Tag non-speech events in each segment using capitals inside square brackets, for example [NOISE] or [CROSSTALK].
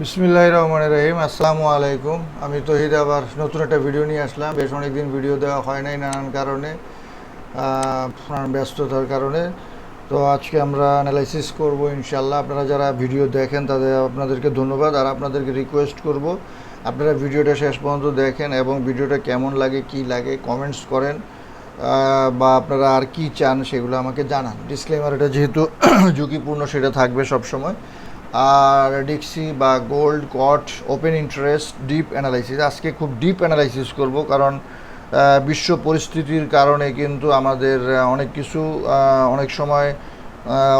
বিসমিল্লাহ রহমান রহিম। আসসালামু আলাইকুম। আমি তহিদ আবার নতুন একটা ভিডিও নিয়ে আসলাম। বেশ অনেকদিন ভিডিও দেওয়া হয় নাই নানান কারণে। ব্যস্ততার কারণে। তো আজকে আমরা অ্যানালাইসিস করব ইনশাল্লাহ আপনারা যারা ভিডিও দেখেন, তাদের আপনাদেরকে ধন্যবাদ। আর আপনাদেরকে রিকোয়েস্ট করব, আপনারা ভিডিওটা শেষ পর্যন্ত দেখেন এবং ভিডিওটা কেমন লাগে, কি লাগে কমেন্টস করেন বা আপনারা আর কি চান সেগুলো আমাকে জানান। ডিসক্লেমার এটা যেহেতু [CLEARS THROAT] ঝুঁকিপূর্ণ, সেটা থাকবে সব সময় আর ডিক্সি বা gold COT open interest deep analysis আজকে খুব ডিপ অ্যানালাইসিস করব, কারণ বিশ্ব পরিস্থিতির কারণে কিন্তু আমাদের অনেক কিছু অনেক সময়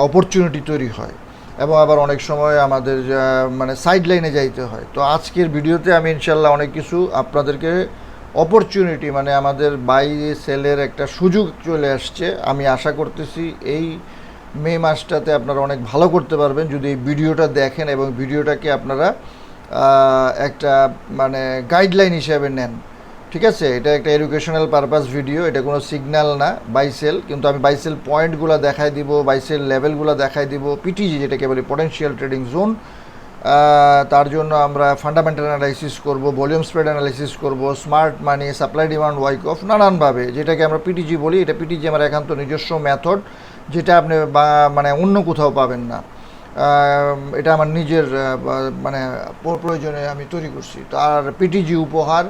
অপরচুনিটি তৈরি হয়। এবং আবার অনেক সময় আমাদের মানে সাইড লাইনে যাইতে হয়। তো আজকের ভিডিওতে আমি ইনশাল্লাহ অনেক কিছু আপনাদেরকে অপরচুনিটি মানে আমাদের বাই সেলের একটা সুযোগ চলে আসছে। আমি আশা করতেছি এই মে মাসটাতে আপনারা অনেক ভালো করতে পারবেন। যদি এই ভিডিওটা দেখেন এবং ভিডিওটাকে আপনারা একটা মানে গাইডলাইন হিসাবে নেন ঠিক আছে? এটা একটা এডুকেশনাল পারপাস ভিডিও এটা কোনো সিগন্যাল না বাইসেল কিন্তু আমি বাইসেল পয়েন্টগুলো দেখাই দিব বাইসেল লেভেলগুলো দেখাই দিব পিটিজি যেটাকে বলি পটেনশিয়াল ট্রেডিং জোন তার জন্য আমরা ফান্ডামেন্টাল অ্যানালাইসিস করব ভলিউম স্প্রেড অ্যানালাইসিস করব smart money supply demand Wyckoff নানানভাবে। যেটাকে আমরা পিটিজি বলি, এটা পিটিজি আমার একান্ত নিজস্ব মেথড যেটা আপনি মানে অন্য কোথাও পাবেন না। এটা আমার নিজের মানে প্রয়োজনে আমি তৈরি করছি। তো আর পিটিজি উপহার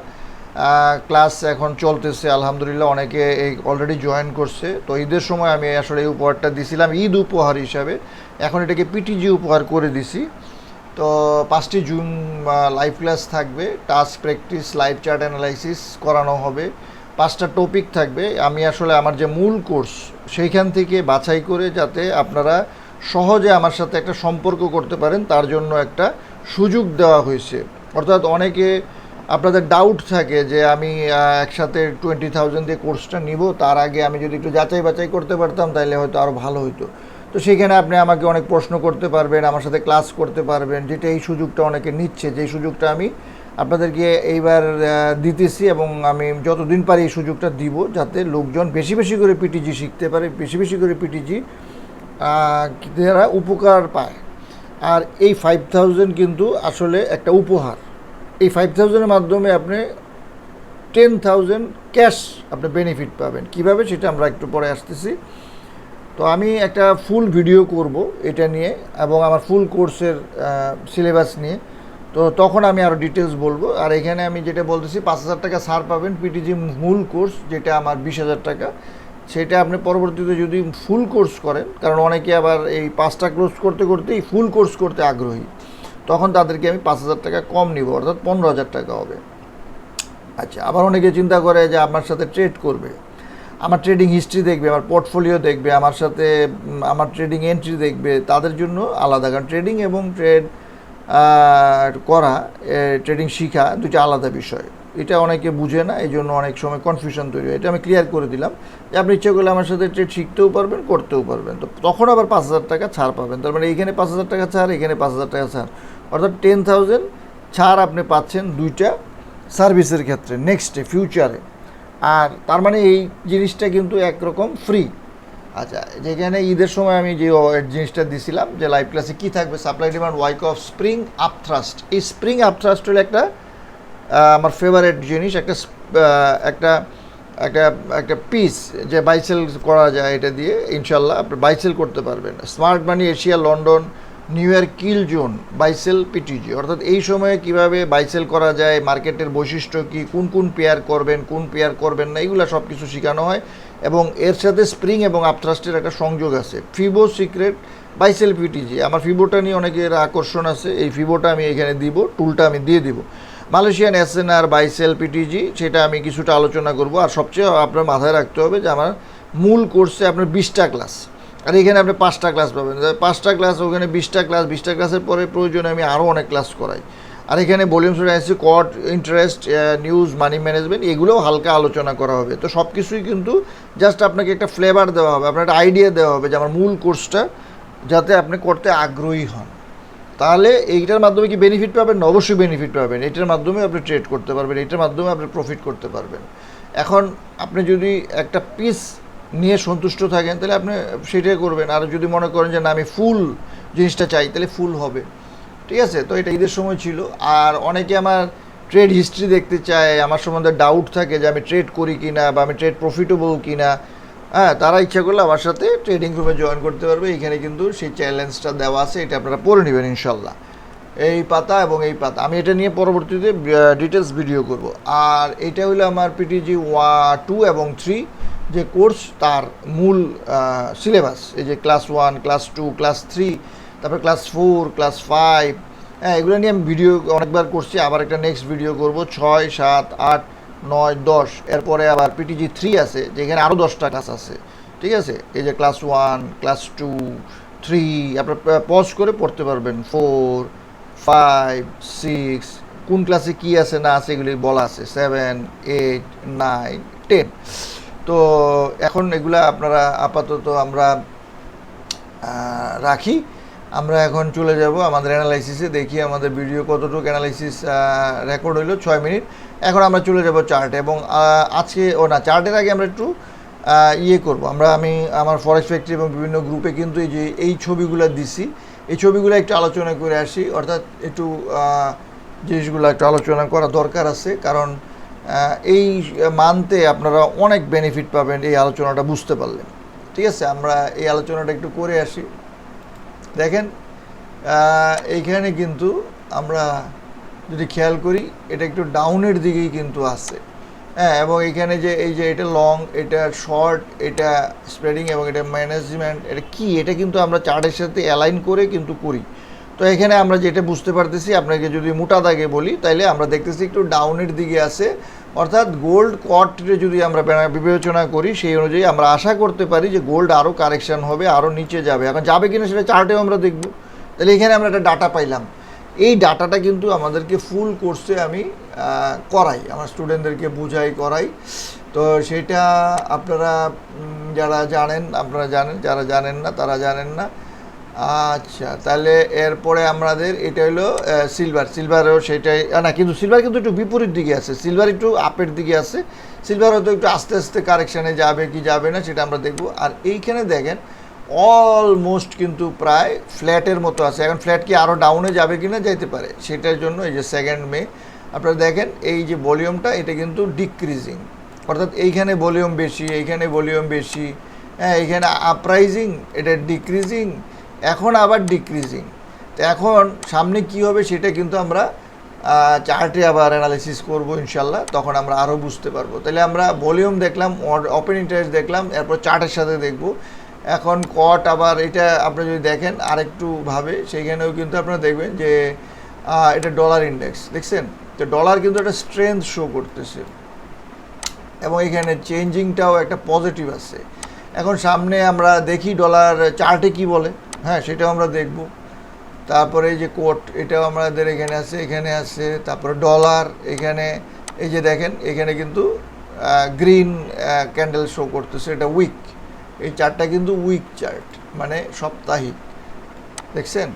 ক্লাস এখন চলতেছে, আলহামদুলিল্লাহ অনেকে এই অলরেডি জয়েন করছে। তো ঈদের সময় আমি আসলে এই উপহারটা দিছিলাম, ঈদ উপহার হিসাবে। এখন এটাকে পিটিজি উপহার করে দিছি। তো পাঁচটি জুন লাইভ ক্লাস থাকবে task practice live chart analysis করানো হবে। পাঁচটা টপিক থাকবে। আমি আসলে আমার যে মূল কোর্স সেইখান থেকে বাছাই করে যাতে আপনারা সহজে আমার সাথে একটা সম্পর্ক করতে পারেন, তার জন্য একটা সুযোগ দেওয়া হয়েছে। অর্থাৎ অনেকে আপনাদের ডাউট থাকে যে আমি একসাথে টোয়েন্টি থাউজেন্ড দিয়ে কোর্সটা নিব, তার আগে আমি যদি একটু যাচাই বাছাই করতে পারতাম তাহলে হয়তো আরও ভালো হতো তো সেখানে আপনি আমাকে অনেক প্রশ্ন করতে পারবেন, আমার সাথে ক্লাস করতে পারবেন, যেটা এই সুযোগটা অনেকে নিচ্ছে। যে সুযোগটা আমি আপনাদেরকে এইবার দিতেছি এবং আমি যতদিন পারি এই সুযোগটা দিব, যাতে লোকজন বেশি বেশি করে পিটিজি শিখতে পারে, বেশি বেশি করে পিটিজি যারা উপকার পায়। আর এই ফাইভ থাউজেন্ড কিন্তু আসলে একটা উপহার। এই ফাইভ থাউজেন্ডের মাধ্যমে আপনি টেন থাউজেন্ড ক্যাশ আপনি বেনিফিট পাবেন। কীভাবে সেটা আমরা একটু পরে আসতেছি। তো আমি একটা ফুল ভিডিও করব এটা নিয়ে এবং আমার ফুল কোর্সের সিলেবাস নিয়ে। তো তখন আমি আরও ডিটেলস বলব। আর এখানে আমি যেটা বলতেছি, পাঁচ হাজার টাকা ছাড় পাবেন পিটিজি মূল কোর্স যেটা আমার বিশ হাজার টাকা। সেটা আপনি পরবর্তীতে যদি ফুল কোর্স করেন, কারণ অনেকে আবার এই পাঁচটা কোর্স করতে, করতেই ফুল কোর্স করতে আগ্রহী। তখন তাদেরকে আমি পাঁচ হাজার টাকা কম নিব, অর্থাৎ পনেরো হাজার টাকা হবে। আচ্ছা আবার অনেকে চিন্তা করে যে আমার সাথে ট্রেড করবে। আমার ট্রেডিং হিস্ট্রি দেখবে, আমার পোর্টফোলিও দেখবে, আমার সাথে আমার ট্রেডিং এন্ট্রি দেখবে, তাদের জন্য আলাদা। কারণ ট্রেডিং এবং ট্রেড করা ট্রেডিং শিখা দুটো আলাদা বিষয়। এটা অনেকে বুঝে না এই জন্য অনেক সময় কনফিউশন তৈরি হয়। এটা আমি ক্লিয়ার করে দিলাম যে আপনি ইচ্ছে করলে আমার সাথে ট্রেড শিখতেও পারবেন, করতেও পারবেন। তো তখন আবার পাঁচ হাজার টাকা ছাড় পাবেন। তার মানে এইখানে পাঁচ হাজার টাকা ছাড়, এখানে পাঁচ হাজার টাকা ছাড়। অর্থাৎ টেন থাউজেন্ড ছাড় আপনি পাচ্ছেন দুইটা সার্ভিসের ক্ষেত্রে নেক্সটে ফিউচারে আর তার মানে এই জিনিসটা কিন্তু একরকম ফ্রি আচ্ছা যেখানে ঈদের সময় আমি যে জিনিসটা দিছিলাম, যে লাইভ ক্লাসে কী থাকবে supply demand Wyckoff spring upthrust এই স্প্রিং আপ থ্রাস্ট হলো একটা আমার ফেভারেট জিনিস, একটা একটা একটা একটা পিস যে বাইসেল করা যায় এটা দিয়ে ইনশাল্লাহ আপনি বাইসেল করতে পারবেন। Smart money Asia London New York kill zone buy sell P T G অর্থাৎ এই সময়ে কীভাবে বাইসেল করা যায় মার্কেটের বৈশিষ্ট্য কি, কোন কোন পেয়ার করবেন, কোন পেয়ার করবেন না, এগুলো সব কিছু শেখানো হয়। এবং এর সাথে স্প্রিং এবং আপথ্রাস্টের একটা সংযোগ আছে। ফিবো সিক্রেট বাইসেল পিটিজি আমার ফিবোটা নিয়ে অনেকের আকর্ষণ আছে, এই ফিবোটা আমি এখানে দিব টুলটা আমি দিয়ে দিব। মালয়েশিয়ান এসএনআর বাইসেল পিটিজি সেটা আমি কিছুটা আলোচনা করব, আর সবচেয়ে আপনার মাথায় রাখতে হবে যে আমার মূল কোর্সে আপনার বিশটা ক্লাস আর এখানে আপনি পাঁচটা ক্লাস পাবেন। পাঁচটা ক্লাস ওখানে বিশটা ক্লাস বিশটা ক্লাসের পরে প্রয়োজনে আমি আরও অনেক ক্লাস করাই। আর এখানে ভলিউমস আছে COT interest news money management এগুলোও হালকা আলোচনা করা হবে। তো সব কিছুই কিন্তু জাস্ট আপনাকে একটা ফ্লেভার দেওয়া হবে, আপনার একটা আইডিয়া দেওয়া হবে যে আমার মূল কোর্সটা যাতে আপনি করতে আগ্রহী হন। তাহলে এইটার মাধ্যমে কি বেনিফিট পাবেন? অবশ্যই বেনিফিট পাবেন। এটার মাধ্যমে আপনি ট্রেড করতে পারবেন, এটার মাধ্যমে আপনি প্রফিট করতে পারবেন। এখন আপনি যদি একটা পিস নিয়ে সন্তুষ্ট থাকেন, তাহলে আপনি সেটাই করবেন। আর যদি মনে করেন যে, না, আমি ফুল জিনিসটা চাই, তাহলে ফুল হবে। ঠিক আছে? তো এটা ঈদের সময় ছিল। আর অনেকে আমার ট্রেড হিস্ট্রি দেখতে চায়, আমার সম্বন্ধে ডাউট থাকে যে, আমি ট্রেড করি কি না বা আমি ট্রেড প্রফিটেবল কি না হ্যাঁ তারা ইচ্ছা করলে আমার সাথে ট্রেডিং গ্রুপে জয়েন করতে পারবে। এখানে কিন্তু সেই চ্যালেঞ্জটা দেওয়া আছে, এটা আপনারা পড়ে নেবেন ইনশাল্লাহ এই পাতা এবং এই পাতা। আমি এটা নিয়ে পরবর্তীতে ডিটেলস ভিডিও করব। আর এটা হলো আমার পিটিজি ওয়া টু এবং থ্রি যে কোর্স তার মূল সিলেবাস এই যে class one class two class three তারপর ক্লাস ফোর ক্লাস ফাইভ হ্যাঁ এগুলো নিয়ে আমি ভিডিও অনেকবার করছি, আবার একটা নেক্সট ভিডিও করব, ছয়, সাত, আট, নয়, দশ, এরপরে আবার পিটিজি থ্রি আছে, যেখানে আরও দশটা ক্লাস আছে, ঠিক আছে? এই যে class one class two three আপনার পজ করে পড়তে পারবেন ফোর ফাইভ সিক্স কোন ক্লাসে কী আছে না আছে এগুলি বলা আছে সেভেন এইট নাইন টেন তো এখন এগুলা আপনারা আপাতত আমরা রাখি। আমরা এখন চলে যাব আমাদের অ্যানালাইসিসে দেখি আমাদের ভিডিও কতটুকু অ্যানালাইসিস রেকর্ড হইল, ছয় মিনিট। এখন আমরা চলে যাব চার্টে এবং আজকে, ও না চার্টের আগে আমরা একটু ইয়ে করব। আমরা, আমি আমার ফরেস্ট ফ্যাক্টরি এবং বিভিন্ন গ্রুপে কিন্তু এই যে, এই ছবিগুলো দিছি। এই ছবিগুলো একটু আলোচনা করে আসি। অর্থাৎ একটু জিনিসগুলো একটু আলোচনা করা দরকার আছে। কারণ এই মানতে আপনারা অনেক বেনিফিট পাবেন এই আলোচনাটা বুঝতে পারলেন ঠিক আছে? আমরা এই আলোচনাটা একটু করে আসি। দেখেন এইখানে কিন্তু আমরা যদি খেয়াল করি, এটা একটু ডাউনের দিকেই কিন্তু আছে। হ্যাঁ এবং এখানে যে, এই যে এটা লং এটা শর্ট এটা স্প্রেডিং এবং এটা ম্যানেজমেন্ট এটা কি? এটা কিন্তু আমরা চার্টের সাথে অ্যালাইন করে কিন্তু করি। তো এখানে আমরা যেটা বুঝতে পারতেছি, আপনাকে যদি মোটা দাগে বলি, তাইলে আমরা দেখতেছি একটু ডাউনের দিকে আছে। অর্থাৎ গোল্ড কটে যদি আমরা বিবেচনা করি, সেই অনুযায়ী আমরা আশা করতে পারি যে গোল্ড আরও কারেকশন হবে আরও নিচে যাবে। এখন যাবে কিনা সেটা চার্টেও আমরা দেখব। তাহলে এখানে আমরা একটা ডাটা পাইলাম। এই ডাটাটা কিন্তু আমাদেরকে ফুল কোর্সে আমি করাই, আমার স্টুডেন্টদেরকে বুঝাই, করাই। তো সেটা আপনারা যারা জানেন, আপনারা জানেন, যারা জানেন না, তারা জানেন না। আচ্ছা তাহলে এরপরে আমাদের এটা হলো সিলভার সিলভারও সেটাই না, কিন্তু সিলভার কিন্তু একটু বিপরীত দিকে আছে সিলভার একটু আপের দিকে আছে সিলভার হয়তো একটু আস্তে আস্তে কারেকশানে যাবে কি যাবে না সেটা আমরা দেখব। আর এইখানে দেখেন অলমোস্ট কিন্তু প্রায় ফ্ল্যাটের মতো আছে, এখন ফ্ল্যাট কি আরও ডাউনে যাবে কি না যাইতে পারে, সেটার জন্য এই যে সেকেন্ড মে, আপনারা দেখেন এই যে ভলিউমটা এটা কিন্তু ডিক্রিজিং অর্থাৎ এইখানে ভলিউম বেশি, এইখানে ভলিউম বেশি হ্যাঁ এইখানে আপরাইজিং এটা ডিক্রিজিং এখন আবার ডিক্রিজিং তো এখন সামনে কি হবে সেটা কিন্তু আমরা চার্টে আবার অ্যানালিসিস করব ইনশাল্লাহ তখন আমরা আরও বুঝতে পারব। তাহলে আমরা ভলিউম দেখলাম ওপেন ইন্টারেস্ট দেখলাম, এরপর চার্টের সাথে দেখব। এখন কট আবার এটা আপনি যদি দেখেন আরেকটু ভাবে, সেইখানেও কিন্তু আপনারা দেখবেন যে এটা ডলার ইন্ডেক্স দেখছেন? তো ডলার কিন্তু একটা স্ট্রেংথ শো করতেছে। এবং এখানে চেঞ্জিংটাও একটা পজিটিভ আছে। এখন সামনে আমরা দেখি ডলার চার্টে কি বলে? হ্যাঁ সেটাও আমরা দেখব। তারপরে এই যে কোট, এটাও আমাদের এখানে আছে এখানে আছে, তারপরে ডলার, এখানে, এই যে দেখেন, এখানে কিন্তু গ্রিন ক্যান্ডেল শো করতেছে, এটা উইক এই চার্টটা কিন্তু উইক চার্ট মানে সাপ্তাহিক। দেখছেন?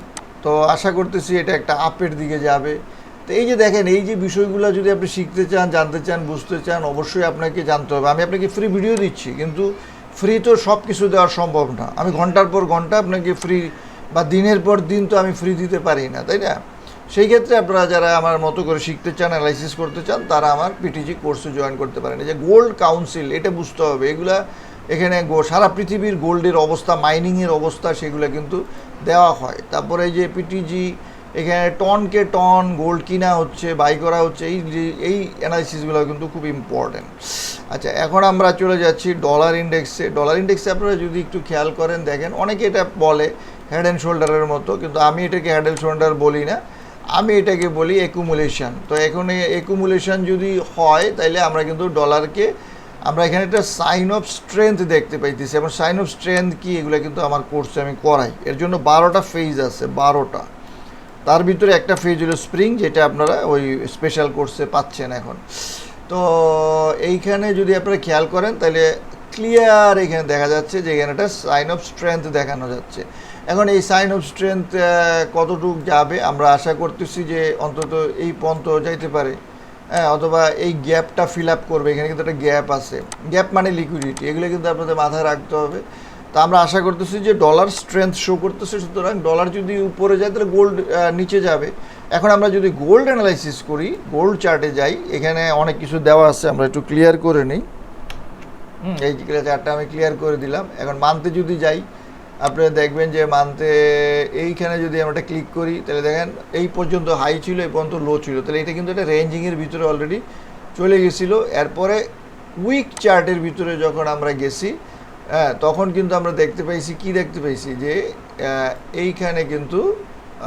তো আশা করতেছি এটা একটা আপের দিকে যাবে। তো এই যে দেখেন, এই যে বিষয়গুলো যদি আপনি শিখতে চান, জানতে চান, বুঝতে চান, অবশ্যই আপনাকে জানতে হবে। আমি আপনাকে ফ্রি ভিডিও দিচ্ছি, কিন্তু ফ্রি তো সব কিছু দেওয়া সম্ভব না। আমি ঘণ্টার পর ঘণ্টা আপনাকে ফ্রি বা দিনের পর দিন তো আমি ফ্রি দিতে পারি না, তাই না? সেই ক্ষেত্রে আপনারা যারা আমার মতো করে শিখতে চান অ্যানালাইসিস করতে চান, তারা আমার পিটিজি কোর্সে জয়েন করতে পারেন। যে গোল্ড কাউন্সিল এটা বুঝতে হবে। এগুলা এখানে সারা পৃথিবীর গোল্ডের অবস্থা মাইনিংয়ের অবস্থা, সেগুলো কিন্তু দেওয়া হয়। তারপরে যে পিটিজি এখানে টনকে টন গোল্ড কিনা হচ্ছে বাই করা হচ্ছে, এই এই অ্যানালিসিসগুলো কিন্তু খুব ইম্পর্ট্যান্ট আচ্ছা এখন আমরা চলে যাচ্ছি ডলার ইন্ডেক্সে ডলার ইন্ডেক্সে আপনারা যদি একটু খেয়াল করেন, দেখেন, অনেকে এটা বলে হেড অ্যান্ড শোল্ডারের মতো, কিন্তু আমি এটাকে হেড অ্যান্ড শোল্ডার বলি না। আমি এটাকে বলি একুমুলেশন তো এখন একুমুলেশন যদি হয় তাহলে আমরা কিন্তু ডলারকে আমরা এখানে একটা সাইন অফ স্ট্রেংথ দেখতে পাইতেছি। এবং সাইন অফ স্ট্রেংথ কি? এগুলো কিন্তু আমার কোর্সে আমি করাই। এর জন্য বারোটা ফেজ আছে, বারোটা। তার ভিতরে একটা ফেজ হলো স্প্রিং যেটা আপনারা ওই স্পেশাল কোর্সে পাচ্ছেন এখন। তো এইখানে যদি আপনারা খেয়াল করেন, তাহলে ক্লিয়ার এখানে দেখা যাচ্ছে যে এখানে একটা সাইন অফ স্ট্রেংথ দেখানো যাচ্ছে। এখন এই সাইন অফ স্ট্রেংথ কতটুক যাবে? আমরা আশা করতেছি যে অন্তত এই পর্যন্ত যাইতে পারে। হ্যাঁ অথবা এই গ্যাপটা ফিল আপ করবে। এখানে কিন্তু একটা গ্যাপ আছে। গ্যাপ মানে লিকুইডিটি এগুলো কিন্তু আপনাদের মাথায় রাখতে হবে। তা আমরা আশা করতেছি যে ডলার স্ট্রেংথ শো করতেছে সুতরাং ডলার যদি উপরে যায় তাহলে গোল্ড নিচে যাবে। এখন আমরা যদি গোল্ড অ্যানালাইসিস করি গোল্ড চার্টে যাই এখানে অনেক কিছু দেওয়া আছে আমরা একটু ক্লিয়ার করে নিই। হুম। এই চার্টটা আমি ক্লিয়ার করে দিলাম। এখন মান্থে যদি যাই আপনারা দেখবেন যে মান্থে এইখানে যদি আমরা ক্লিক করি তাহলে দেখেন এই পর্যন্ত হাই ছিল এই পর্যন্ত লো ছিল। তাহলে এটা কিন্তু একটা রেঞ্জিংয়ের ভিতরে অলরেডি চলে গেছিল। এরপরে উইক চার্টের ভিতরে যখন আমরা গেছি হ্যাঁ তখন কিন্তু আমরা দেখতে পাইছি কি দেখতে পাইছি যে এইখানে কিন্তু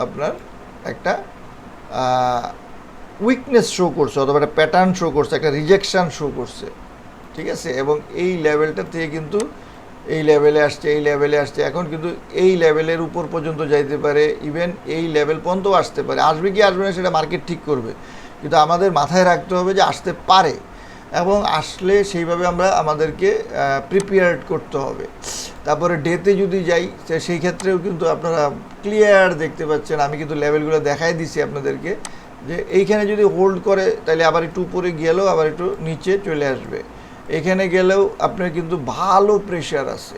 আপনার একটা উইকনেস শো করছে অথবা একটা প্যাটার্ন শো করছে, একটা রিজেকশান শো করছে। ঠিক আছে? এবং এই লেভেলটা থেকে কিন্তু এই লেভেলে আসছে, এই লেভেলে আসছে। এখন কিন্তু এই লেভেলের উপর পর্যন্ত যাইতে পারে ইভেন এই লেভেল পর্যন্ত আসতে পারে। আসবে কি, আসবে না, সেটা মার্কেট ঠিক করবে। কিন্তু আমাদের মাথায় রাখতে হবে যে, আসতে পারে। এবং আসলে সেইভাবে আমরা আমাদেরকে প্রিপেয়ার্ড করতে হবে। তারপরে ডেতে যদি যাই সেই ক্ষেত্রেও কিন্তু আপনারা ক্লিয়ার দেখতে পাচ্ছেন। আমি কিন্তু লেভেলগুলো দেখাই দিছি আপনাদেরকে, যে এইখানে যদি হোল্ড করে, তাহলে আবার একটু উপরে গেলেও আবার একটু নিচে চলে আসবে। এখানে গেলেও আপনার কিন্তু ভালো প্রেশার আছে।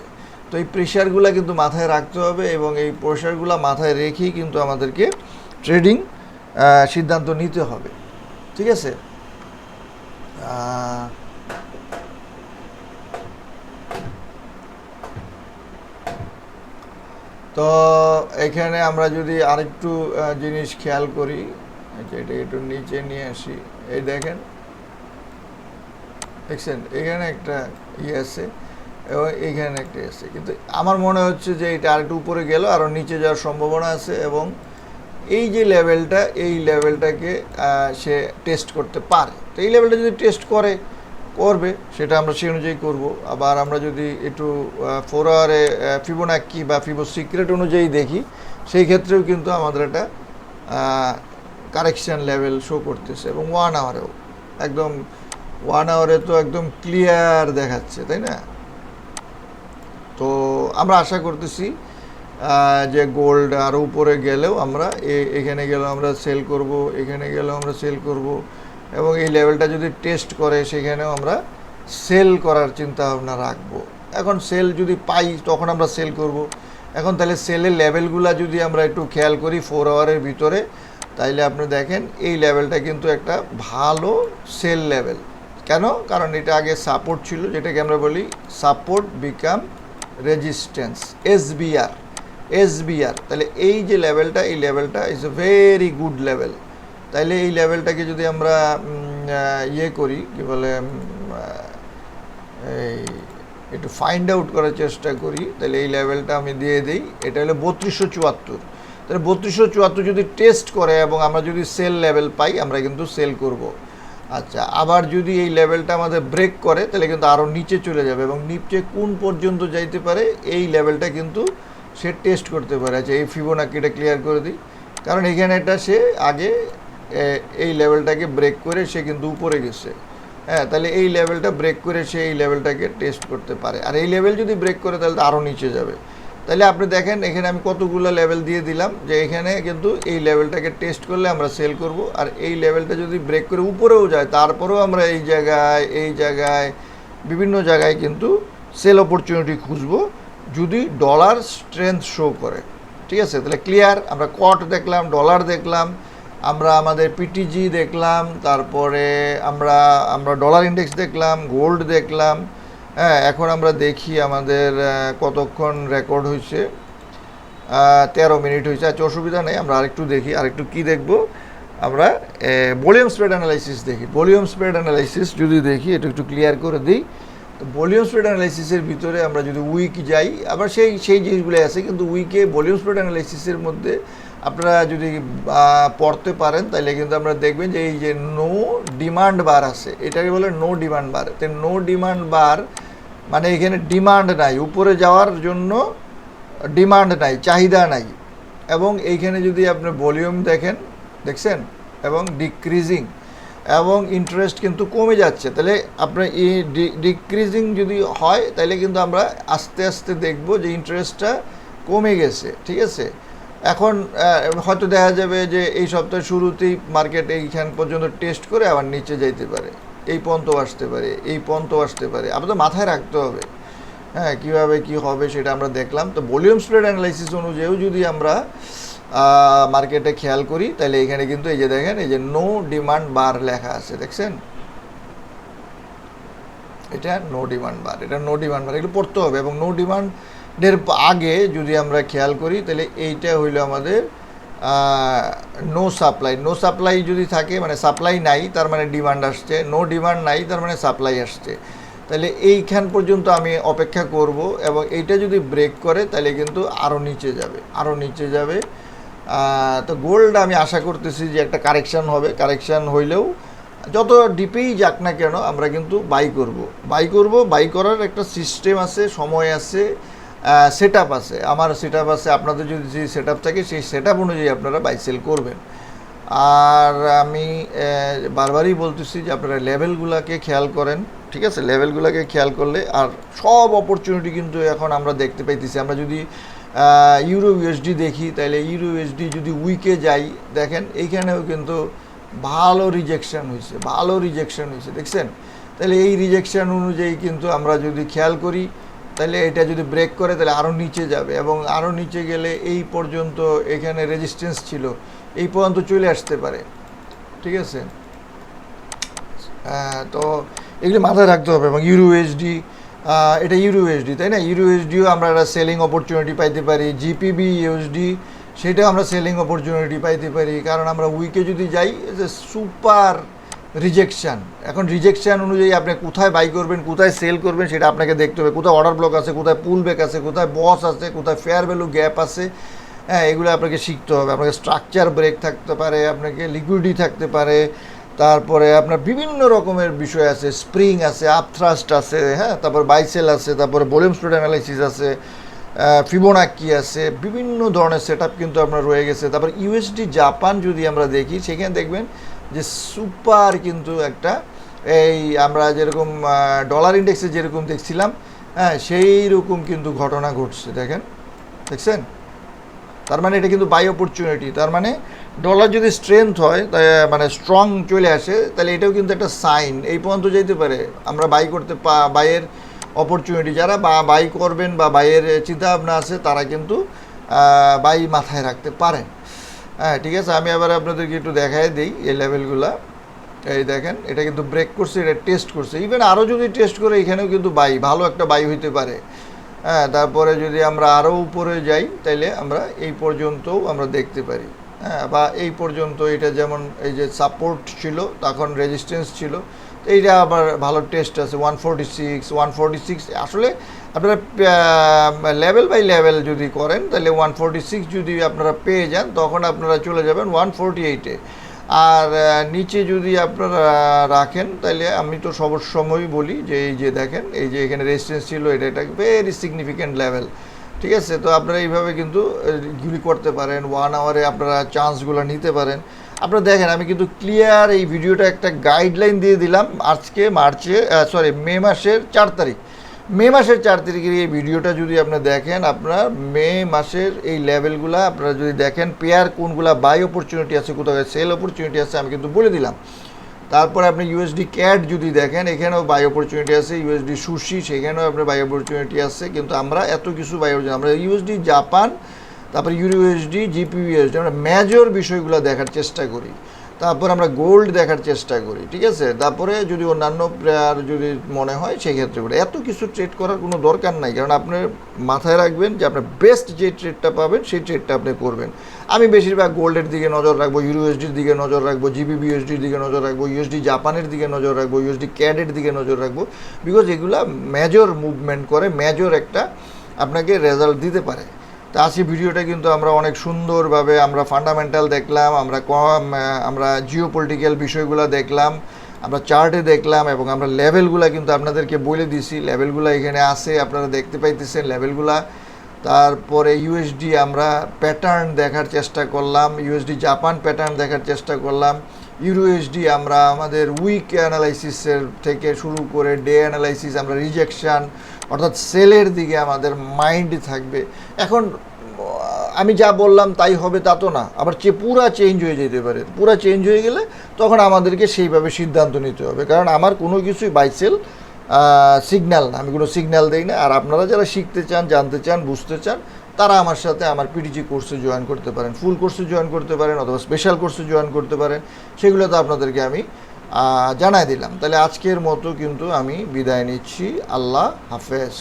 তো এই প্রেশারগুলো কিন্তু মাথায় রাখতে হবে এবং এই প্রেশারগুলো মাথায় রেখেই কিন্তু আমাদেরকে ট্রেডিং সিদ্ধান্ত নিতে হবে। ঠিক আছে? তো এখানে আমরা যদি আরেকটু জিনিস খেয়াল করি এটা একটু নিচে নিয়ে আসি, এই দেখেন, দেখছেন, এখানে একটা ইয়ে আছে, এবং এইখানে একটা আছে, কিন্তু আমার মনে হচ্ছে যে এটা আরেকটু উপরে গেল আরও নিচে যাওয়ার সম্ভাবনা আছে, এবং এই যে লেভেলটা, এই লেভেলটাকে সে টেস্ট করতে পারে। তো এই লেভেলটা যদি টেস্ট করে, করবে, সেটা আমরা সেই অনুযায়ী করব। আবার আমরা যদি একটু ফোর আওয়ারে ফিবোনাক্কি বা ফিবো সিক্রেট অনুযায়ী দেখি, সেই ক্ষেত্রেও কিন্তু আমাদের একটা কারেকশন লেভেল শো করতেছে এবং ওয়ান আওয়ারেও একদম ওয়ান আওয়ারে তো একদম ক্লিয়ার দেখাচ্ছে, তাই না? তো আমরা আশা করতেছি যে গোল্ড আরও উপরে গেলেও আমরা এখানে গেলেও আমরা সেল করব, এখানে গেলেও আমরা সেল করব। এবং এই লেভেলটা যদি টেস্ট করে, সেখানেও আমরা সেল করার চিন্তা ভাবনা রাখব। এখন সেল যদি পাই, তখন আমরা সেল করব। এখন তাহলে সেলের লেভেলগুলো যদি আমরা একটু খেয়াল করি ফোর আওয়ারের ভিতরে, তাইলে আপনি দেখেন এই লেভেলটা কিন্তু একটা ভালো সেল লেভেল। কেন? কারণ এটা আগে সাপোর্ট ছিল, যেটাকে আমরা বলি support become resistance SBR SBR তাহলে এই যে লেভেলটা, এই লেভেলটা is a very good level তাইলে এই লেভেলটাকে যদি আমরা ইয়ে করি, কি বলে এই একটু ফাইন্ড আউট করার চেষ্টা করি তাহলে এই লেভেলটা আমি দিয়ে দিই। এটা হলো বত্রিশশো চুয়াত্তর। তাহলে বত্রিশশো চুয়াত্তর যদি টেস্ট করে এবং আমরা যদি সেল লেভেল পাই, আমরা কিন্তু সেল করব। আচ্ছা আবার যদি এই লেভেলটা আমাদের ব্রেক করে, তাহলে কিন্তু আরও নিচে চলে যাবে এবং নিচে কোন পর্যন্ত যাইতে পারে, এই লেভেলটা কিন্তু সে টেস্ট করতে পারে। আচ্ছা এই ফিবোনাকিটা ক্লিয়ার করে দিই। কারণ এখানে এটা সে আগে এই লেভেলটাকে ব্রেক করে সে কিন্তু উপরে গেছে। হ্যাঁ তাহলে এই লেভেলটা ব্রেক করে সে এই লেভেলটাকে টেস্ট করতে পারে। আর এই লেভেল যদি ব্রেক করে তাহলে আরও নিচে যাবে। তাহলে আপনি দেখেন, এখানে আমি কতগুলো লেভেল দিয়ে দিলাম যে এখানে কিন্তু এই লেভেলটাকে টেস্ট করলে আমরা সেল করব। আর এই লেভেলটা যদি ব্রেক করে উপরেও যায়, তারপরেও আমরা এই জায়গায় এই জায়গায়, বিভিন্ন জায়গায় কিন্তু সেল অপরচুনিটি খুঁজবো যদি ডলার স্ট্রেংথ শো করে। ঠিক আছে? তাহলে ক্লিয়ার আমরা কট দেখলাম ডলার দেখলাম আমরা আমাদের পিটিজি দেখলাম, তারপরে আমরা আমরা ডলার ইন্ডেক্স দেখলাম গোল্ড দেখলাম হ্যাঁ এখন আমরা দেখি আমাদের কতক্ষণ রেকর্ড হয়েছে। তেরো মিনিট হয়েছে আচ্ছা অসুবিধা নেই, আমরা আরেকটু দেখি, আরেকটু কি দেখব? আমরা ভলিউম স্প্রেড অ্যানালাইসিস দেখি। ভলিউম স্প্রেড অ্যানালাইসিস যদি দেখি, এটা একটু ক্লিয়ার করে দিই। তো ভলিউম স্প্রেড অ্যানালাইসিসের ভিতরে আমরা যদি উইক যাই, আবার সেই সেই জিনিসগুলো আছে, কিন্তু উইকে ভলিউম স্প্রেড অ্যানালাইসিসের মধ্যে আপনারা যদি পড়তে পারেন তাহলে কিন্তু আমরা দেখবেন যে এই যে নো ডিমান্ড বার আছে, এটাকে বলে নো ডিমান্ড বার। তো নো ডিমান্ড বার মানে এখানে ডিমান্ড নাই, উপরে যাওয়ার জন্য ডিমান্ড নাই, চাহিদা নাই। এবং এইখানে যদি আপনি ভলিউম দেখেন, দেখছেন? এবং ডিক্রিজিং এবং ইন্টারেস্ট কিন্তু কমে যাচ্ছে। তাহলে আপনার এই ডিক্রিজিং যদি হয় তাহলে কিন্তু আমরা আস্তে আস্তে দেখব যে ইন্টারেস্টটা কমে গেছে, ঠিক আছে? এখন হয়তো দেখা যাবে যে এই সপ্তাহের শুরুতেই মার্কেট এইখান পর্যন্ত টেস্ট করে আবার নিচে যাইতে পারে। এই পর্যন্ত আসতে পারে, এই পর্যন্ত আসতে পারে। আপনাদের মাথায় রাখতে হবে। হ্যাঁ কীভাবে কি হবে সেটা আমরা দেখলাম। তো ভলিউম স্প্রেড অ্যানালাইসিস অনুযায়ীও যদি আমরা মার্কেটে খেয়াল করি, তাহলে এখানে কিন্তু এই যে দেখেন, এই যে নো ডিমান্ড বার লেখা আছে, দেখছেন? এটা নো ডিমান্ড বার এটা নো ডিমান্ড বার এগুলো পড়তে হবে। এবং নো ডিমান্ডের আগে যদি আমরা খেয়াল করি, তাহলে এইটা হইল আমাদের নো সাপ্লাই নো সাপ্লাই যদি থাকে মানে সাপ্লাই নাই, তার মানে ডিমান্ড আসছে। নো ডিমান্ড নাই, তার মানে সাপ্লাই আসছে। তাহলে এইখান পর্যন্ত আমি অপেক্ষা করব এবং এইটা যদি ব্রেক করে, তাহলে কিন্তু আরও নিচে যাবে আরও নিচে যাবে। তো গোল্ড আমি আশা করতেছি যে একটা কারেকশন হবে। কারেকশন হইলেও যত ডিপেই যাক না কেন, আমরা কিন্তু বাই করব। বাই করব বাই করার একটা সিস্টেম আছে, সময় আছে। সেট আছে। আমার সেট আছে, আপনাদের যদি যে সেট থাকে, সেই সেট অনুযায়ী আপনারা বাই সেল করবেন। আর আমি বারবারই বলতেছি যে আপনারা লেভেলগুলোকে খেয়াল করেন, ঠিক আছে? লেভেলগুলোকে খেয়াল করলে, আর সব অপরচুনিটি কিন্তু এখন আমরা দেখতে পাইতেছি। আমরা যদি ইউরো ইউএসডি দেখি তাহলে ইউরো ইউএসডি যদি উইকে যাই, দেখেন, এইখানেও কিন্তু ভালো রিজেকশন হয়েছে ভালো রিজেকশন হয়েছে দেখছেন? তাহলে এই রিজেকশন অনুযায়ী কিন্তু আমরা যদি খেয়াল করি তাহলে এটা যদি ব্রেক করে তাহলে আরও নিচে যাবে এবং আরও নিচে গেলে এই পর্যন্ত এখানে রেজিস্ট্যান্স ছিল। এই পর্যন্ত চলে আসতে পারে। ঠিক আছে? হ্যাঁ, তো এগুলি মাথায় রাখতে হবে এবং ইউরো এসডি এটা ইউরো এসডি তাই না? ইউরো এসডিও আমরা একটা সেলিং অপরচুনিটি পাইতে পারি। জিপিবি ইউএসডি সেটাও আমরা সেলিং অপরচুনিটি পাইতে পারি। কারণ আমরা উইকে যদি যাই সুপার রিজেকশান এখন রিজেকশান অনুযায়ী আপনি কোথায় বাই করবেন, কোথায় সেল করবেন সেটা আপনাকে দেখতে হবে। কোথায় অর্ডার ব্লক আছে, কোথায় পুল ব্যাক আছে, কোথায় বস আছে, কোথায় ফেয়ার ভ্যালু গ্যাপ আছে হ্যাঁ এগুলো আপনাকে শিখতে হবে। আপনাকে স্ট্রাকচার ব্রেক থাকতে পারে, আপনাকে লিকুইডিটি থাকতে পারে, তারপরে আপনার বিভিন্ন রকমের বিষয় আছে। স্প্রিং আছে আপথ্রাস্ট আছে হ্যাঁ তারপর বাইসেল আছে, তারপরে ভলিউম স্টুড অ্যানালাইসিস আছে ফিবোনাক্কি আছে, বিভিন্ন ধরনের সেট কিন্তু আপনার রয়ে গেছে। তারপর ইউএসডি জাপান যদি আমরা দেখি, সেখানে দেখবেন যে সুপার কিন্তু একটা, এই আমরা যেরকম ডলার ইন্ডেক্সে যেরকম দেখছিলাম হ্যাঁ সেই রকম কিন্তু ঘটনা ঘটছে, দেখেন, দেখছেন? তার মানে এটা কিন্তু বাই অপরচুনিটি তার মানে ডলার যদি স্ট্রেংথ হয় মানে স্ট্রং চলে আসে, তাহলে এটাও কিন্তু একটা সাইন এই পর্যন্ত যেতে পারে। আমরা বাই করতে পা বাইয়ের অপরচুনিটি যারা বা বাই করবেন বা বাইয়ের চিন্তাভাবনা আছে, তারা কিন্তু বাই মাথায় রাখতে পারেন। হ্যাঁ ঠিক আছে, আমি আবার আপনাদেরকে একটু দেখাই দিই এই লেভেলগুলা। এই দেখেন, এটা কিন্তু ব্রেক করছে, এটা টেস্ট করছে। ইভেন আরও যদি টেস্ট করে, এখানেও কিন্তু বাই ভালো একটা বাই হইতে পারে। হ্যাঁ তারপরে যদি আমরা আরও উপরে যাই, তাইলে আমরা এই পর্যন্তও আমরা দেখতে পারি। হ্যাঁ বা এই পর্যন্ত এটা যেমন এই যে সাপোর্ট ছিল, তখন রেজিস্ট্যান্স ছিল। এইটা আবার ভালো টেস্ট আছে one forty six one forty six আসলে আপনারা লেভেল বাই লেভেল যদি করেন, তাহলে ওয়ান ফোরটি সিক্স যদি আপনারা পেয়ে যান, তখন আপনারা চলে যাবেন ওয়ান ফোরটি এইটে আর নিচে যদি আপনারা রাখেন, তাহলে আমি তো সব সময়ই বলি যে, এই যে দেখেন, এই যে এখানে রেজিস্ট্যান্স ছিল, এটা একটা ভেরি সিগনিফিক্যান্ট লেভেল ঠিক আছে? তো আপনারা এইভাবে কিন্তু গুলি করতে পারেন ওয়ান আওয়ারে আপনারা চান্সগুলো নিতে পারেন। আপনারা দেখেন, আমি কিন্তু ক্লিয়ার এই ভিডিওটা একটা গাইডলাইন দিয়ে দিলাম আজকে মার্চে সরি মে মাসের চার তারিখ। মে মাসের চার তারিখের এই ভিডিওটা যদি আপনি দেখেন, আপনার মে মাসের এই লেভেলগুলো আপনারা যদি দেখেন পেয়ার কোনগুলা বাই অপরচুনিটি আছে, কোথাও সেল অপরচুনিটি আছে, আমি কিন্তু বলে দিলাম। তারপরে আপনি ইউএসডি ক্যাট যদি দেখেন, এখানেও বাই অপরচুনিটি আছে ইউএসডি সুশি সেখানেও আপনার বাই অপরচুনিটি আছে, কিন্তু আমরা এত কিছু বাই অপরচুনিটি আমরা ইউএসডি জাপান তারপরে USD G P U S D আমরা মেজর বিষয়গুলো দেখার চেষ্টা করি। তারপর আমরা গোল্ড দেখার চেষ্টা করি, ঠিক আছে? তারপরে যদি অন্যান্য প্লেয়ার যদি মনে হয় সেই ক্ষেত্রে করে এত কিছু ট্রেড করার কোনো দরকার নাই, কারণ আপনি মাথায় রাখবেন যে আপনার বেস্ট যে ট্রেডটা পাবেন, সেই ট্রেডটা আপনি করবেন। আমি বেশিরভাগ গোল্ডের দিকে নজর রাখব ইউএসডির দিকে নজর রাখব জিবিবি ইউএসডির দিকে নজর রাখব ইউএসডি জাপানের দিকে নজর রাখব ইউএসডি ক্যাডের দিকে নজর রাখব বিকজ এগুলা মেজর মুভমেন্ট করে মেজর একটা আপনাকে রেজাল্ট দিতে পারে। তা আজকে ভিডিওটা কিন্তু আমরা অনেক সুন্দরভাবে আমরা ফান্ডামেন্টাল দেখলাম, আমরা কম আমরা জিও পলিটিক্যাল বিষয়গুলো দেখলাম, আমরা চার্টে দেখলাম এবং আমরা লেভেলগুলো কিন্তু আপনাদেরকে বলে দিছি। লেভেলগুলো এখানে আছে, আপনারা দেখতে পাইতেছেন লেভেলগুলা। তারপরে ইউএসডি আমরা প্যাটার্ন দেখার চেষ্টা করলাম ইউএসডি জাপান প্যাটার্ন দেখার চেষ্টা করলাম। ইউরোএসডি আমরা আমাদের উইক অ্যানালাইসিসের থেকে শুরু করে ডে অ্যানালাইসিস আমরা রিজেকশন অর্থাৎ সেলের দিকে আমাদের মাইন্ড থাকবে। এখন, আমি যা বললাম তাই হবে তা তো না, আবার চে, পুরা চেঞ্জ হয়ে যেতে পারে। পুরা চেঞ্জ হয়ে গেলে তখন আমাদেরকে সেইভাবে সিদ্ধান্ত নিতে হবে, কারণ আমার কোনো কিছুই বাইসেল সিগন্যাল না, আমি কোনো সিগন্যাল দেই না। আর আপনারা যারা শিখতে চান, জানতে চান, বুঝতে চান তারা আমার সাথে আমার পিডিজি কোর্সে জয়েন করতে পারেন ফুল কোর্সে জয়েন করতে পারেন অথবা স্পেশাল কোর্সে জয়েন করতে পারেন, সেগুলো তো আপনাদেরকে আমি জানাই দিলাম। তাহলে আজকের মতো কিন্তু আমি বিদায় নিচ্ছি। আল্লাহ হাফেজ।